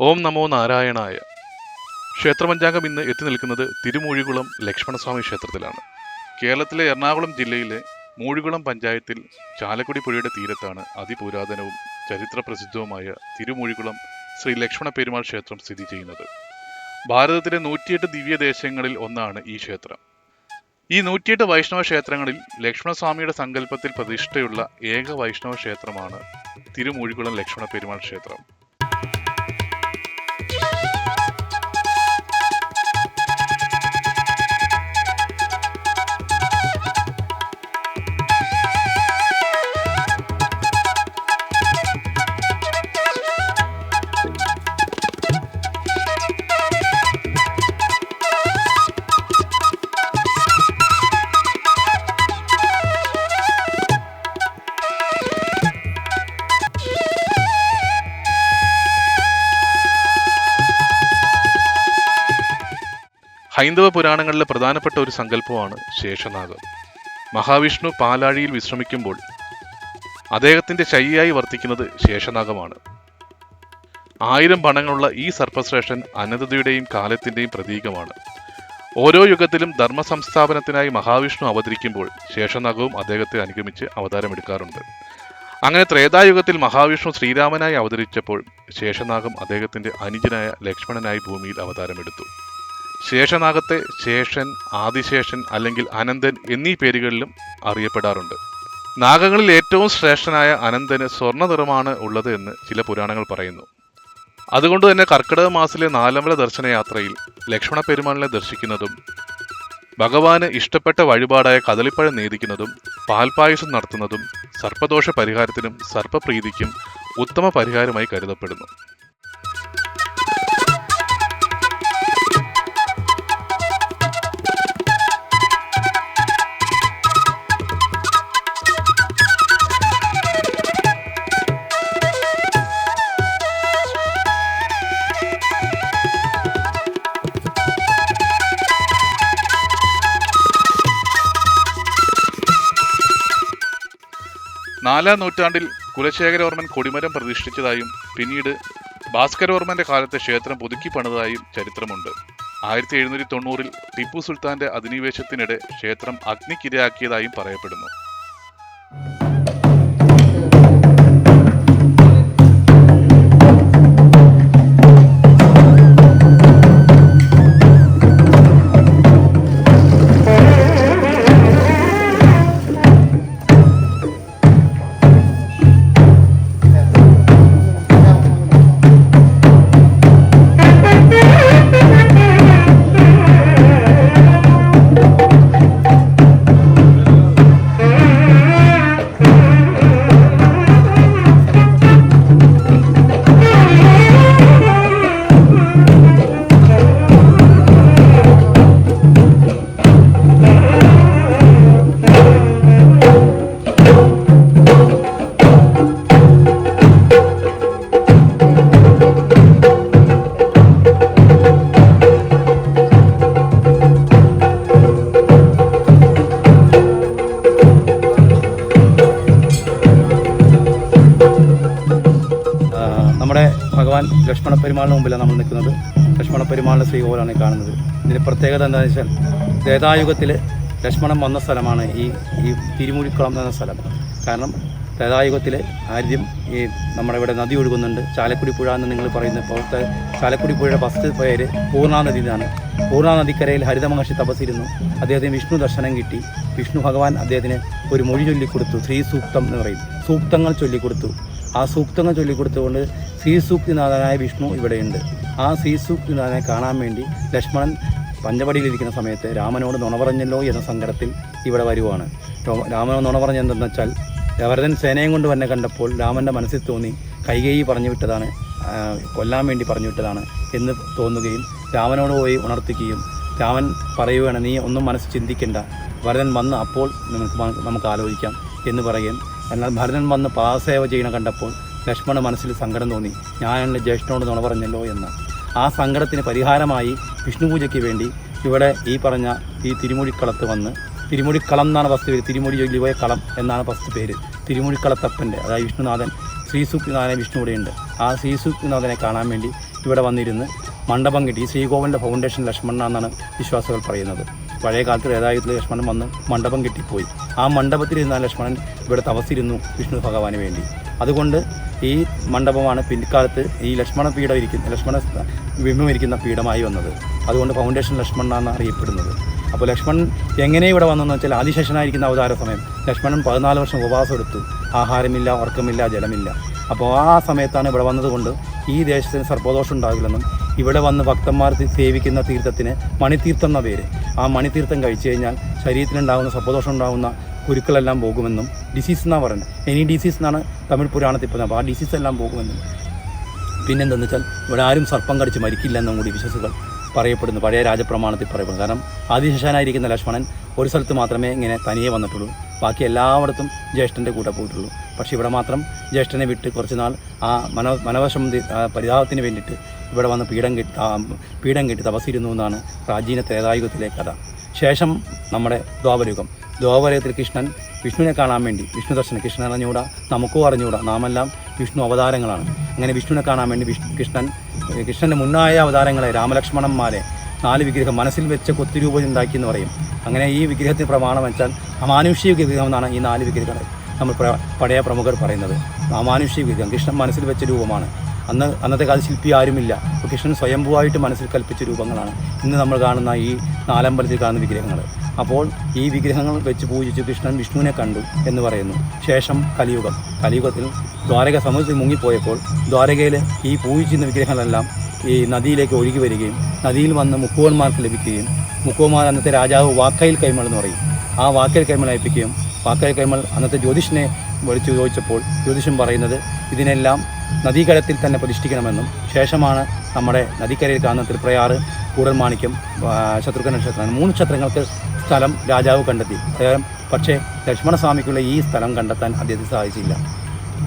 ഓം നമോ നാരായണായ. ക്ഷേത്രപഞ്ചാംഗം ഇന്ന് എത്തി നിൽക്കുന്നത് തിരുമൂഴികുളം ലക്ഷ്മണസ്വാമി ക്ഷേത്രത്തിലാണ്. കേരളത്തിലെ എറണാകുളം ജില്ലയിലെ മൂഴികുളം പഞ്ചായത്തിൽ ചാലക്കുടി പുഴയുടെ തീരത്താണ് അതിപുരാതനവും ചരിത്ര പ്രസിദ്ധവുമായ തിരുമൂഴികുളം ശ്രീ ലക്ഷ്മണ പെരുമാൾ ക്ഷേത്രം സ്ഥിതി ചെയ്യുന്നത്. ഭാരതത്തിലെ നൂറ്റിയെട്ട് ദിവ്യദേശങ്ങളിൽ ഒന്നാണ് ഈ ക്ഷേത്രം. ഈ നൂറ്റിയെട്ട് വൈഷ്ണവ ക്ഷേത്രങ്ങളിൽ ലക്ഷ്മണസ്വാമിയുടെ സങ്കല്പത്തിൽ പ്രതിഷ്ഠയുള്ള ഏക വൈഷ്ണവ ക്ഷേത്രമാണ് തിരുമൂഴികുളം ലക്ഷ്മണ പെരുമാൾ ക്ഷേത്രം. ഹൈന്ദവ പുരാണങ്ങളിലെ പ്രധാനപ്പെട്ട ഒരു സങ്കല്പമാണ് ശേഷനാഗം. മഹാവിഷ്ണു പാലാഴിയിൽ വിശ്രമിക്കുമ്പോൾ അദ്ദേഹത്തിന്റെ ശയ്യായി വർത്തിക്കുന്നത് ശേഷനാഗമാണ്. ആയിരം പണങ്ങളുള്ള ഈ സർപ്പശ്രേഷ്ഠൻ അനന്തതയുടെയും കാലത്തിന്റെയും പ്രതീകമാണ്. ഓരോ യുഗത്തിലും ധർമ്മ സംസ്ഥാപനത്തിനായി മഹാവിഷ്ണു അവതരിക്കുമ്പോൾ ശേഷനാഗവും അദ്ദേഹത്തെ അനുഗമിച്ച് അവതാരമെടുക്കാറുണ്ട്. അങ്ങനെ ത്രേതായുഗത്തിൽ മഹാവിഷ്ണു ശ്രീരാമനായി അവതരിച്ചപ്പോൾ ശേഷനാഗം അദ്ദേഹത്തിന്റെ അനുജനായ ലക്ഷ്മണനായി ഭൂമിയിൽ അവതാരമെടുത്തു. ശേഷനാഗത്തെ ശേഷൻ ആദിശേഷൻ അല്ലെങ്കിൽ അനന്തൻ എന്നീ പേരുകളിലും അറിയപ്പെടാറുണ്ട്. നാഗങ്ങളിൽ ഏറ്റവും ശ്രേഷ്ഠനായ അനന്തന് സ്വർണ നിറമാണ് ഉള്ളത് എന്ന് ചില പുരാണങ്ങൾ പറയുന്നു. അതുകൊണ്ട് തന്നെ കർക്കിടക മാസത്തിലെ നാലമ്പല ദർശനയാത്രയിൽ ലക്ഷ്മണ പെരുമാളിനെ ദർശിക്കുന്നതും ഭഗവാന് ഇഷ്ടപ്പെട്ട വഴിപാടായ കദളിപ്പഴം നേദിക്കുന്നതും പാൽപായസം നടത്തുന്നതും സർപ്പദോഷ പരിഹാരത്തിനും സർപ്പപ്രീതിക്കും ഉത്തമ പരിഹാരമായി കരുതപ്പെടുന്നു. നാലാം നൂറ്റാണ്ടിൽ കുലശേഖരവർമ്മൻ കൊടിമരം പ്രതിഷ്ഠിച്ചതായും പിന്നീട് ഭാസ്കരവർമ്മന്റെ കാലത്ത് ക്ഷേത്രം പുതുക്കി പണിതായും ചരിത്രമുണ്ട്. ആയിരത്തി എഴുന്നൂറ്റി തൊണ്ണൂറിൽ ടിപ്പു സുൽത്താന്റെ അധിനിവേശത്തിനിടെ ക്ഷേത്രം അഗ്നിക്കിരയാക്കിയതായും പറയപ്പെടുന്നു. ലക്ഷ്മണ പെരുമാളിന് മുമ്പിലാണ് നമ്മൾ നിൽക്കുന്നത്. ലക്ഷ്മണ പെരുമാളിന്റെ ഈ കാണുന്നത്. ഇതിന്റെ പ്രത്യേകത എന്താണെന്ന് വെച്ചാൽ ത്രേതായുഗത്തിൽ ലക്ഷ്മണൻ വന്ന സ്ഥലമാണ് ഈ ഈ തിരുമുഴിക്കുളം എന്ന സ്ഥലം. കാരണം ത്രേതായുഗത്തിൽ ആദ്യം ഈ നമ്മുടെ ഇവിടെ നദി ഒഴുകുന്നുണ്ട്. ചാലക്കുടി പുഴ എന്ന് നിങ്ങൾ പറയുന്ന പോലത്തെ ചാലക്കുടി പുഴയുടെ ഫസ്റ്റ് പേര് പൂർണാനദി എന്നാണ്. പൂർണാനദിക്കരയിൽ ഹരിത മഹർഷി തപസ്സിരുന്നു. അദ്ദേഹത്തിന് വിഷ്ണു ദർശനം കിട്ടി. വിഷ്ണു ഭഗവാൻ അദ്ദേഹത്തിന് ഒരു മൊഴി ചൊല്ലിക്കൊടുത്തു. ശ്രീ സൂക്തം എന്ന് പറയും. സൂക്തങ്ങൾ ചൊല്ലിക്കൊടുത്തു. ആ സൂക്തങ്ങൾ ചൊല്ലിക്കൊടുത്തുകൊണ്ട് ശ്രീസൂക്തിനാഥനായ വിഷ്ണു ഇവിടെയുണ്ട്. ആ ശ്രീസൂക്തിനാഥനെ കാണാൻ വേണ്ടി ലക്ഷ്മണൻ പഞ്ചവടിയിലിരിക്കുന്ന സമയത്ത് രാമനോട് നുണ പറഞ്ഞല്ലോ എന്ന സങ്കടത്തിൽ ഇവിടെ വരുവാണ്. രാമനോട് നുണ പറഞ്ഞെന്തെന്ന് വെച്ചാൽ വരതൻ സേനയും കൊണ്ട് തന്നെ കണ്ടപ്പോൾ രാമന്റെ മനസ്സിൽ തോന്നി കൈകേയി പറഞ്ഞു വിട്ടതാണ് കൊല്ലാൻ വേണ്ടി പറഞ്ഞു വിട്ടതാണ് എന്ന് തോന്നുകയും രാമനോട് പോയി ഉണർത്തിക്കുകയും രാമൻ പറയുകയാണ് നീ ഒന്നും മനസ്സ് ചിന്തിക്കേണ്ട. വരതൻ വന്ന് അപ്പോൾ നമുക്ക് നമുക്ക് ആലോചിക്കാം എന്ന് പറയുകയും എന്നാൽ ഭരതൻ വന്ന് പാസേവ ചെയ്യണ കണ്ടപ്പോൾ ലക്ഷ്മണ മനസ്സിൽ സങ്കടം തോന്നി. ഞാൻ എന്റെ ജ്യേഷ്ഠനോട് നുണ പറഞ്ഞല്ലോ എന്ന്. ആ സങ്കടത്തിന് പരിഹാരമായി വിഷ്ണു പൂജയ്ക്ക് വേണ്ടി ഇവിടെ ഈ പറഞ്ഞ ഈ തിരുമുഴിക്കളത്ത് വന്ന് തിരുമുടിക്കളം എന്നാണ് ഫസ്റ്റ് പേര്. തിരുമുടി ജോലിപോയ കളം എന്നാണ് ഫസ്റ്റ് പേര്. തിരുമുടിക്കളത്തപ്പന്റെ അതായത് വിഷ്ണുനാഥൻ ശ്രീസൂക്തിനാഥനെ വിഷ്ണു ഇവിടെയുണ്ട്. ആ ശ്രീസൂക്തിനാഥനെ കാണാൻ വേണ്ടി ഇവിടെ വന്നിരുന്ന് മണ്ഡപം കിട്ടി ശ്രീകോവിലിന്റെ ഫൗണ്ടേഷൻ ലക്ഷ്മണൻ എന്നാണ് വിശ്വാസികൾ പറയുന്നത്. പഴയ കാലത്ത് വേദായുധത്തിൽ ലക്ഷ്മണൻ വന്ന് മണ്ഡപം കെട്ടിപ്പോയി. ആ മണ്ഡപത്തിലിരുന്ന ലക്ഷ്മണൻ ഇവിടെ തപസ്സിരുന്നു വിഷ്ണു ഭഗവാന് വേണ്ടി. അതുകൊണ്ട് ഈ മണ്ഡപമാണ് പിൽക്കാലത്ത് ഈ ലക്ഷ്മണ പീഠം ഇരിക്കുന്ന ലക്ഷ്മണ ബിംബം ഇരിക്കുന്ന പീഠമായി വന്നത്. അതുകൊണ്ട് ഫൗണ്ടേഷൻ ലക്ഷ്മണൻ എന്നാണ് അറിയപ്പെടുന്നത്. അപ്പോൾ ലക്ഷ്മൺ എങ്ങനെ ഇവിടെ വന്നെന്ന് വെച്ചാൽ ആദിശേഷനായിരിക്കുന്ന അവതാര സമയം ലക്ഷ്മണൻ പതിനാല് വർഷം ഉപവാസം എടുത്തു. ആഹാരമില്ല ഉറക്കമില്ല ജലമില്ല. അപ്പോൾ ആ സമയത്താണ് ഇവിടെ വന്നതുകൊണ്ട് ഈ ദേശത്തിന് സർപ്പദോഷം ഉണ്ടാകില്ലെന്നും ഇവിടെ വന്ന് ഭക്തന്മാർ സേവിക്കുന്ന തീർത്ഥത്തിന് മണിതീർത്ഥം എന്ന പേര്. ആ മണിതീർത്ഥം കഴിച്ചു കഴിഞ്ഞാൽ ശരീരത്തിനുണ്ടാകുന്ന സർപ്പദോഷം ഉണ്ടാകുന്ന കുരുക്കളെല്ലാം പോകുമെന്നും ഡിസീസ് എന്നാണ് പറയുന്നത്. എനി ഡിസീസ് എന്നാണ് തമിഴ് പുരാണത്തിൽ പറയുന്നത് അപ്പോൾ ആ ഡിസീസ് എല്ലാം പോകുമെന്നും. പിന്നെന്തെന്ന് വെച്ചാൽ ഇവിടെ ആരും സർപ്പം കടിച്ച് മരിക്കില്ലെന്നും കൂടി വിശ്വസുകൾ പറയപ്പെടുന്നു. പഴയ രാജപ്രമാണത്തിൽ പറയപ്പെടുന്നു. കാരണം ആദിശേഷനായിരിക്കുന്ന ലക്ഷ്മണൻ ഒരു സ്ഥലത്ത് മാത്രമേ ഇങ്ങനെ തനിയെ വന്നിട്ടുള്ളൂ. ബാക്കി എല്ലായിടത്തും ജ്യേഷ്ഠന്റെ കൂടെ പോയിട്ടുള്ളൂ. പക്ഷേ ഇവിടെ മാത്രം ജ്യേഷ്ഠനെ വിട്ട് കുറച്ച് നാൾ ആ മനോ മനവശം പരിതാപത്തിന് വേണ്ടിയിട്ട് ഇവിടെ വന്ന് പീഠം കെട്ടി പീഠം കെട്ടി തപസ്സിരുന്നു എന്നാണ് പ്രാചീന ത്രേതായുഗത്തിലെ കഥ. ശേഷം നമ്മുടെ ദ്വാപരയുഗം. ദ്വാപരയുഗത്തിൽ കൃഷ്ണൻ വിഷ്ണുവിനെ കാണാൻ വേണ്ടി വിഷ്ണു ദർശനം കൃഷ്ണൻ അറിഞ്ഞുകൂടാ? നമുക്കും അറിഞ്ഞുകൂടാ. നാമെല്ലാം വിഷ്ണു അവതാരങ്ങളാണ്. അങ്ങനെ വിഷ്ണുവിനെ കാണാൻ വേണ്ടി വിഷ്ണു കൃഷ്ണൻ കൃഷ്ണന്റെ മുന്നായ അവതാരങ്ങളെ രാമലക്ഷ്മണന്മാരെ നാല് വിഗ്രഹം മനസ്സിൽ വെച്ച കൊത്തിരൂപം ഉണ്ടാക്കി എന്ന് പറയും. അങ്ങനെ ഈ വിഗ്രഹത്തിന് പ്രമാണം വെച്ചാൽ മാനുഷിക വിഗ്രഹം എന്നാണ് ഈ നാല് വിഗ്രഹങ്ങൾ നമ്മൾ പഴയ പ്രമുഖർ പറയുന്നത്. മാനുഷിക വിഗ്രഹം കൃഷ്ണൻ മനസ്സിൽ വെച്ച രൂപമാണ്. അന്ന് അന്നത്തെ കാല ശില്പി ആരുമില്ല. കൃഷ്ണൻ സ്വയംഭൂവായിട്ട് മനസ്സിൽ കൽപ്പിച്ച രൂപങ്ങളാണ്. ഇന്ന് നമ്മൾ കാണുന്ന ഈ നാലമ്പലത്തിൽ കാണുന്ന വിഗ്രഹങ്ങൾ. അപ്പോൾ ഈ വിഗ്രഹങ്ങൾ വെച്ച് പൂജിച്ച് കൃഷ്ണൻ വിഷ്ണുവിനെ കണ്ടു എന്ന് പറയുന്നു. ശേഷം കലിയുഗം. കലിയുഗത്തിൽ ദ്വാരക സമുദ്രത്തിൽ മുങ്ങിപ്പോയപ്പോൾ ദ്വാരകയിൽ ഈ പൂജിച്ചിരുന്ന വിഗ്രഹങ്ങളെല്ലാം ഈ നദിയിലേക്ക് ഒഴുകി വരികയും നദിയിൽ വന്ന് മുക്കുവന്മാർക്ക് ലഭിക്കുകയും മുക്കുവന്മാർ അന്നത്തെ രാജാവ് വാക്കയിൽ കൈമൾ എന്ന് പറയും. ആ വാക്കയിൽ കൈമൾ അയപ്പിക്കുകയും വാക്കയിൽ കൈമൾ അന്നത്തെ ജ്യോതിഷനെ വിളിച്ചു ചോദിച്ചപ്പോൾ ജ്യോതിഷം പറയുന്നത് ഇതിനെല്ലാം നദീകരത്തിൽ തന്നെ പ്രതിഷ്ഠിക്കണമെന്നും ശേഷമാണ് നമ്മുടെ നദിക്കരയിൽ കാണുന്ന തൃപ്രയാറ് കൂടൽമാണിക്യം ശത്രുഘ്ന നക്ഷത്രം മൂന്ന് നക്ഷത്രങ്ങൾക്ക് സ്ഥലം രാജാവ് കണ്ടെത്തി. പക്ഷേ ലക്ഷ്മണസ്വാമിക്കുള്ള ഈ സ്ഥലം കണ്ടെത്താൻ അദ്ദേഹത്തിന് സാധിച്ചില്ല.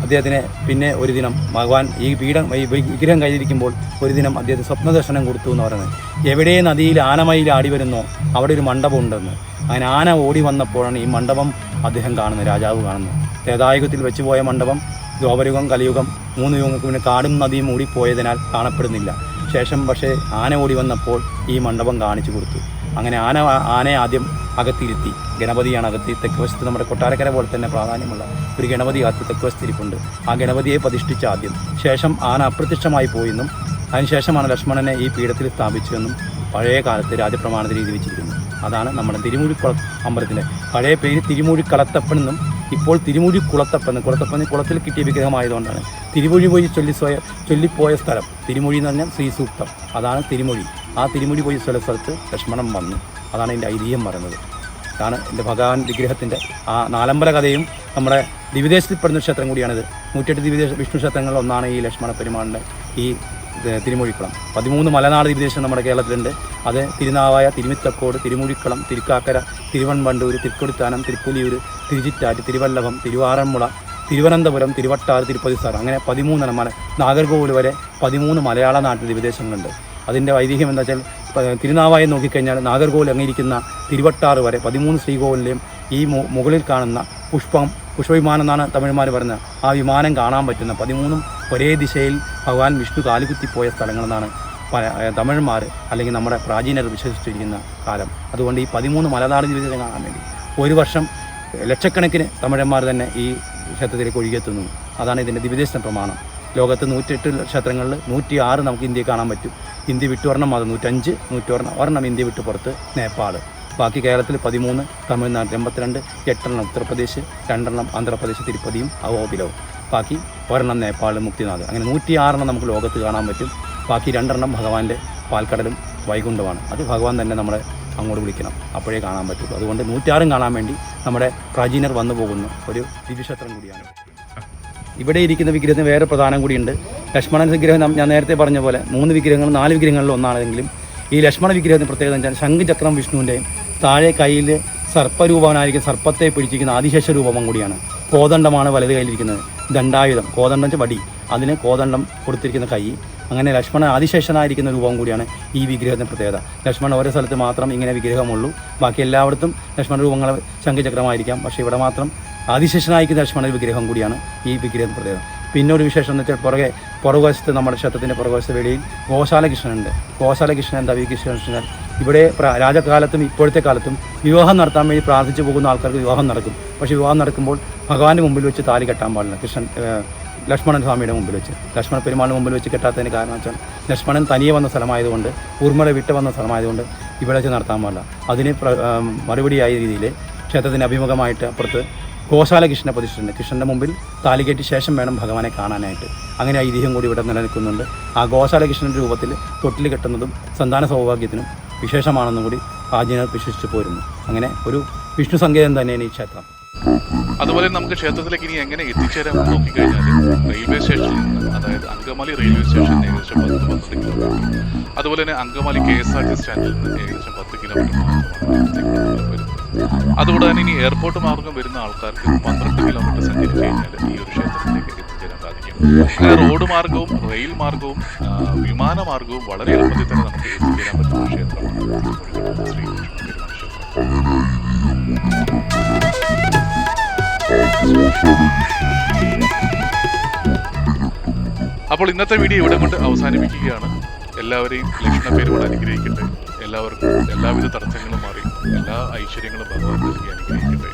അദ്ദേഹത്തിന് പിന്നെ ഒരു ദിനം ഭഗവാൻ ഈ പീഠം ഈ വിഗ്രഹം കഴിഞ്ഞിരിക്കുമ്പോൾ ഒരു ദിനം അദ്ദേഹത്തിന് സ്വപ്നദർശനം കൊടുത്തു എന്ന് പറയുന്നത്. എവിടെ നദിയിൽ ആനമയിൽ ആടി വരുന്നോ അവിടെ ഒരു മണ്ഡപം ഉണ്ടെന്ന് അങ്ങനെ ആന ഓടി വന്നപ്പോഴാണ് ഈ മണ്ഡപം അദ്ദേഹം കാണുന്നത് രാജാവ് കാണുന്നത്. ത്രേതായുഗത്തിൽ വെച്ചുപോയ മണ്ഡപം ദ്വാപരുഗം കലിയുഗം മൂന്ന് യുഗങ്ങൾക്ക് പിന്നെ കാടും നദിയും മൂടിപ്പോയതിനാൽ കാണപ്പെടുന്നില്ല. ശേഷം പക്ഷേ ആന ഓടി വന്നപ്പോൾ ഈ മണ്ഡപം കാണിച്ചു കൊടുത്തു. അങ്ങനെ ആന ആനയെ ആദ്യം അകത്തിരുത്തി. ഗണപതിയാണ് അകത്തി. തെക്ക് വശത്ത് നമ്മുടെ കൊട്ടാരക്കര പോലെ തന്നെ പ്രാധാന്യമുള്ള ഒരു ഗണപതി അകത്ത് തെക്ക് വശത്തിരിപ്പുണ്ട്. ആ ഗണപതിയെ പ്രതിഷ്ഠിച്ച ആദ്യം. ശേഷം ആന അപ്രത്യക്ഷമായി പോയെന്നും അതിനുശേഷമാണ് ലക്ഷ്മണനെ ഈ പീഠത്തിൽ സ്ഥാപിച്ചതെന്നും പഴയ കാലത്ത് രാജപ്രമാണത്തിൽ എഴുതി വെച്ചിരിക്കുന്നു. അതാണ് നമ്മുടെ തിരുമൂഴിക്കുള അമ്പലത്തിന്റെ പഴയ പേര് തിരുമൂഴിക്കളത്തപ്പൻ എന്നും ഇപ്പോൾ തിരുമൂഴി കുളത്തപ്പൻ കുളത്തപ്പൻ കുളത്തിൽ കിട്ടിയ വിഗ്രഹമായതുകൊണ്ടാണ്. തിരുമൊഴി പോയി ചൊല്ലി സ്വയ ചൊല്ലിപ്പോയ സ്ഥലം. തിരുമൊഴി എന്ന് പറഞ്ഞാൽ ശ്രീസൂക്തം. അതാണ് തിരുമൊഴി ആ തിരുമൊഴി പോയി സ്വല സ്ഥലത്ത് ലക്ഷ്മണം വന്നു. അതാണ് എന്റെ ഐതിഹ്യം പറയുന്നത്. അതാണ് എന്റെ ഭഗവാൻ വിഗ്രഹത്തിന്റെ ആ നാലമ്പല കഥയും നമ്മുടെ ദിവിദേശത്തിൽ പെടുന്ന ക്ഷേത്രം കൂടിയാണിത്. നൂറ്റെട്ട് ദിവിദേശ വിഷ്ണു ക്ഷേത്രങ്ങളിൽ ഒന്നാണ് ഈ ലക്ഷ്മണ പെരുമാളിന്റെ ഈ തിരുമൊഴിക്കുളം. പതിമൂന്ന് മലനാട് തീരദേശം നമ്മുടെ കേരളത്തിലുണ്ട്. അത് തിരുനാവായ തിരുമിത്തക്കോട് തിരുമൂഴിക്കുളം തിരുക്കാക്കര തിരുവൺവണ്ടൂർ തിരുക്കൊടിത്താനം തിരുപ്പുലിയൂർ തിരുചിറ്റാറ്റ് തിരുവല്ലഭം തിരുവാറന്മുള തിരുവനന്തപുരം തിരുവട്ടാറ് തിരുപ്പതിസാർ അങ്ങനെ പതിമൂന്നെണ്ണം മല നാഗർകോവിൽ വരെ പതിമൂന്ന് മലയാള നാട്ടിൽ വിദേശങ്ങളുണ്ട്. അതിന്റെ ഐതിഹ്യം എന്താ വെച്ചാൽ തിരുനാവായം നോക്കിക്കഴിഞ്ഞാൽ നാഗർകോവിൽ അങ്ങിയിരിക്കുന്ന തിരുവട്ടാറ് വരെ പതിമൂന്ന് ശ്രീകോവിലെയും ഈ മുകളിൽ കാണുന്ന പുഷ്പം പുഷ്പവിമാനം എന്നാണ് തമിഴ്മാർ പറയുന്നത്. ആ വിമാനം കാണാൻ പറ്റുന്ന പതിമൂന്നും ഒരേ ദിശയിൽ ഭഗവാൻ വിഷ്ണു കാലുകുത്തിപ്പോയ സ്ഥലങ്ങളെന്നാണ് തമിഴന്മാർ അല്ലെങ്കിൽ നമ്മുടെ പ്രാചീനർ വിശ്വസിച്ചിരിക്കുന്ന കാലം. അതുകൊണ്ട് ഈ പതിമൂന്ന് മലനാട് ജീവിതം കാണാൻ വേണ്ടി ഒരു വർഷം ലക്ഷക്കണക്കിന് തമിഴന്മാർ തന്നെ ഈ ക്ഷേത്രത്തിലേക്ക് ഒഴുകിയെത്തുന്നു. അതാണ് ഇതിന്റെ ദിവ്യദേശ പ്രമാണം. ലോകത്ത് നൂറ്റെട്ട് ക്ഷേത്രങ്ങളിൽ നൂറ്റി ആറ് നമുക്ക് ഇന്ത്യയിൽ കാണാൻ പറ്റും. ഇന്ത്യ വിട്ടു വരണം അത് നൂറ്റഞ്ച് നൂറ്റൊരെണ്ണം ഒരെണ്ണം ഇന്ത്യ വിട്ടു പുറത്ത് നേപ്പാൾ ബാക്കി കേരളത്തിൽ പതിമൂന്ന് തമിഴ്നാട് എൺപത്തിരണ്ട് എട്ടെണ്ണം ഉത്തർപ്രദേശ് രണ്ടെണ്ണം ആന്ധ്രാപ്രദേശ് തിരുപ്പതിയും അഹോബിലവും ബാക്കി ഒരെണ്ണം നേപ്പാൾ മുക്തിനാഥ്. അങ്ങനെ നൂറ്റി ആറെണ്ണം നമുക്ക് ലോകത്ത് കാണാൻ പറ്റും. ബാക്കി രണ്ടെണ്ണം ഭഗവാന്റെ പാൽക്കടലും വൈകുണ്ഠമാണ്. അത് ഭഗവാൻ തന്നെ നമ്മളെ അങ്ങോട്ട് വിളിക്കണം. അപ്പോഴേ കാണാൻ പറ്റുള്ളൂ. അതുകൊണ്ട് നൂറ്റാറും കാണാൻ വേണ്ടി നമ്മുടെ പ്രാചീനർ വന്നു പോകുന്ന. ഒരു ദിവ്യക്ഷേത്രം കൂടിയാണ്. ഇവിടെ ഇരിക്കുന്ന വിഗ്രഹത്തിന് വേറെ പ്രധാനം കൂടിയുണ്ട്. ലക്ഷ്മണൻ വിഗ്രഹം ഞാൻ നേരത്തെ പറഞ്ഞ പോലെ മൂന്ന് വിഗ്രഹങ്ങൾ നാല് വിഗ്രഹങ്ങളിൽ ഒന്നാണെങ്കിലും ഈ ലക്ഷ്മണ വിഗ്രഹത്തിന് പ്രത്യേകത എന്താണ് ശംഖുചക്രം വിഷ്ണുവിന്റെയും താഴെ കയ്യിൽ സർപ്പരൂപവനായിരിക്കും സർപ്പത്തെ പിടിച്ചിരിക്കുന്ന ആദിശേഷ രൂപം കൂടിയാണ്. കോദണ്ഡമാണ് വലത് കയ്യിലിരിക്കുന്നത്. ദണ്ഡായുധം. കോദണ്ഡം വെച്ചാൽ വടി. അതിന് കോദണ്ഡം കൊടുത്തിരിക്കുന്ന കൈ. അങ്ങനെ ലക്ഷ്മണൻ ആദിശേഷനായിരിക്കുന്ന രൂപം കൂടിയാണ് ഈ വിഗ്രഹത്തിന് പ്രത്യേകത. ലക്ഷ്മണൻ ഓരോ സ്ഥലത്ത് മാത്രം ഇങ്ങനെ വിഗ്രഹമുള്ളൂ. ബാക്കി എല്ലായിടത്തും ലക്ഷ്മണ രൂപങ്ങൾ ശംഖുചക്രമായിരിക്കാം. പക്ഷേ ഇവിടെ മാത്രം ആദിശേഷനായിരിക്കുന്ന ലക്ഷ്മണ വിഗ്രഹം കൂടിയാണ് ഈ വിഗ്രഹത്തിന് പ്രത്യേകത. പിന്നെ ഒരു വിശേഷം എന്ന് വെച്ചാൽ പുറകെ പുറകുവശത്ത് നമ്മുടെ ക്ഷേത്രത്തിന്റെ പുറകുവശത്ത് വെളിയിൽ ഗോശാലകൃഷ്ണനുണ്ട് ഗോശാലകൃഷ്ണൻ ഗോശാല കൃഷ്ണൻ എന്താ ഈ കൃഷ്ണൻ ഇവിടെ രാജകാലത്തും ഇപ്പോഴത്തെ കാലത്തും വിവാഹം നടത്താൻ വേണ്ടി പ്രാർത്ഥിച്ചു പോകുന്ന ആൾക്കാർക്ക് വിവാഹം നടക്കും. പക്ഷേ വിവാഹം നടക്കുമ്പോൾ ഭഗവാന്റെ മുമ്പിൽ വെച്ച് താലി കെട്ടാൻ പാടില്ല. കൃഷ്ണൻ ലക്ഷ്മണൻ സ്വാമിയുടെ മുമ്പിൽ വെച്ച്. ലക്ഷ്മണ പെരുമാളിന് മുമ്പിൽ വെച്ച് കെട്ടാത്തതിന് കാരണം വെച്ചാൽ ലക്ഷ്മണൻ തനിയെ വന്ന സ്ഥലമായതുകൊണ്ട് ഊർമ്മള വിട്ട് വന്ന സ്ഥലമായതുകൊണ്ട് ഇവിടെ വെച്ച് നടത്താൻ പാടില്ല. അതിന് മറുപടിയായ രീതിയിൽ ക്ഷേത്രത്തിന് അഭിമുഖമായിട്ട് അപ്പുറത്ത് ഗോശാല കൃഷ്ണനെ പ്രതിഷ്ഠിച്ചിട്ടുണ്ട് കൃഷ്ണന്റെ മുമ്പിൽ താലി കെട്ടി ശേഷം വേണം ഭഗവാനെ കാണാനായിട്ട്. അങ്ങനെ ഐതിഹ്യം കൂടി ഇവിടെ നിലനിൽക്കുന്നുണ്ട്. ആ ഗോശാല കൃഷ്ണന്റെ രൂപത്തിൽ തൊട്ടിൽ കെട്ടുന്നതും സന്താന സൗഭാഗ്യത്തിനും വിശേഷമാണെന്നും കൂടി ആചാര്യർ വിശ്വസിച്ചു പോരുന്നു. അങ്ങനെ ഒരു വിഷ്ണു സങ്കേതം തന്നെയാണ് ഈ ക്ഷേത്രം. അതുപോലെ നമുക്ക് ക്ഷേത്രത്തിലേക്ക് ഇനി എങ്ങനെ എത്തിച്ചേരാൻ നോക്കിക്കഴിഞ്ഞാൽ റെയിൽവേ സ്റ്റേഷനിൽ നിന്ന് അതായത് അങ്കമാലി റെയിൽവേ സ്റ്റേഷൻ ഏകദേശം പത്ത് പന്ത്രണ്ട് കിലോമീറ്റർ. അതുപോലെ തന്നെ Angamaly K S R T സ്റ്റാൻഡിൽ നിന്ന് ഏകദേശം പത്ത് കിലോമീറ്റർ അതുകൂടെ തന്നെ ഇനി എയർപോർട്ട് മാർഗം വരുന്ന ആൾക്കാർക്ക് പന്ത്രണ്ട് കിലോമീറ്റർ സഞ്ചരിച്ച് കഴിഞ്ഞാൽ ഈ ഒരു ക്ഷേത്രത്തിലേക്ക് എത്തിച്ചേരാൻ സാധിക്കും. റോഡ് മാർഗവും റെയിൽ മാർഗവും വിമാന മാർഗവും വളരെ എളുപ്പത്തിൽ തന്നെ നമുക്ക് എത്തിച്ചേരാൻ പറ്റുന്ന ക്ഷേത്രമാണ് മുരുകൻ അപ്പോൾ ഇന്നത്തെ വീഡിയോ ഇവിടെ കൊണ്ട് അവസാനിപ്പിക്കുകയാണ്. എല്ലാവരെയും ലക്ഷ്മണ പേരുകൾ അനുഗ്രഹിക്കട്ടെ. എല്ലാവർക്കും എല്ലാവിധ തടസ്സങ്ങളും മാറി. എല്ലാ ഐശ്വര്യങ്ങളും ഭഗവാൻ അനുഗ്രഹിക്കട്ടെ.